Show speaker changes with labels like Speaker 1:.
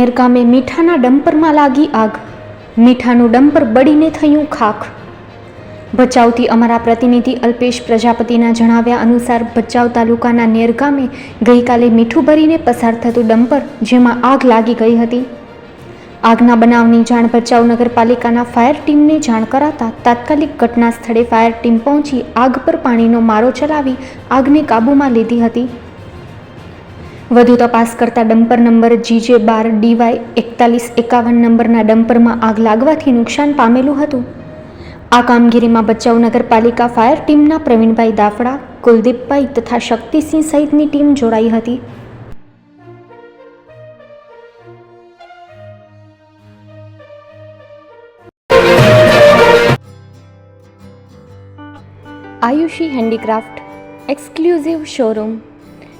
Speaker 1: નેર ગામે મીઠાના ડમ્પરમાં લાગી આગ. મીઠાનું ડમ્પર બળીને થયું ખાખ. ભચાઉથી અમારા પ્રતિનિધિ અલ્પેશ પ્રજાપતિના જણાવ્યા અનુસાર ભચાઉ તાલુકાના નેર ગામે ગઈકાલે મીઠું ભરીને પસાર થતું ડમ્પર, જેમાં આગ લાગી ગઈ હતી. આગના બનાવની જાણ ભચાઉ નગરપાલિકાના ફાયર ટીમને જાણ કરાતા તાત્કાલિક ઘટના સ્થળે ફાયર ટીમ પહોંચી આગ પર પાણીનો મારો ચલાવી આગને કાબૂમાં લીધી હતી. વધુ તપાસ કરતા ડમ્પર નંબર જીજે બાર ડીવાય એકતાલીસ એકાવન નંબરના ડમ્પરમાં આગ લાગવાથી નુકસાન પામેલું હતું. આ કામગીરીમાં ભચાઉ નગરપાલિકા ફાયર ટીમના પ્રવીણભાઈ દાફડા, કુલદીપભાઈ તથા શક્તિસિંહ સહિતની ટીમ જોડાઈ હતી. Ayushi handicraft, exclusive showroom.